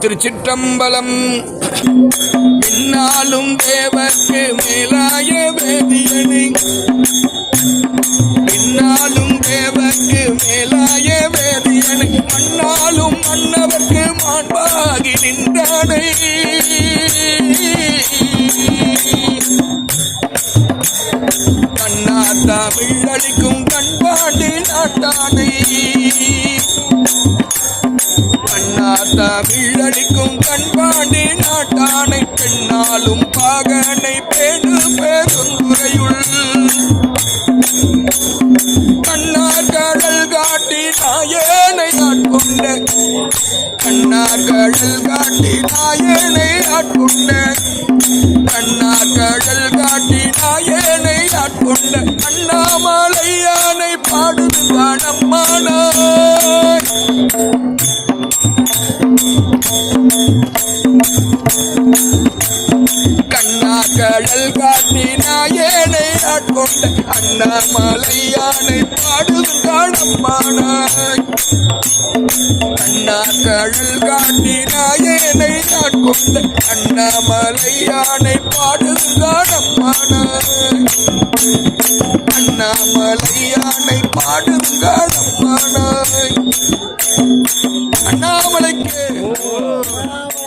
திருச்சிற்றம்பலம். பின்னாலும் தேவர்க்கு மேலாய வேதியனை. பின்னாலும் தேவர்க்கு மேலாய வேதியனை. மண்ணாலும் மன்னவர்க்கு மாண்பாகி நின்றானை. கண்ணா தமிழ் அளிக்கும் கண்பாண்டு நாட்டானை. அண்ணா தமிழடிக்கும் கண்பாண்டி நாட்டானை பெண்ணாலும் பாகனை பேணு பெருந்துறையுள். கண்ணார் கடல் காட்டி நாயனை ஆட்கொண்ட கண்ணார் கடல் காட்டி நாயனை ஆட்கொண்ட கண்ணார் கடல் காட்டி நாயனை ஆட்கொண்ட அண்ணாமலையானை பாடுது காணம்மானாய் கண்ணா கடல் காட்டி நாயனை அண்ணா மலையானை பாடுது காணப்பானாய் அண்ணா கடல் காட்டி நாயனை ஆட்கொண்ட அண்ணாமலையானை பாடுது அண்ணா மலையானை பாடுது காணப்பானாய் அண்ணாமலைக்கு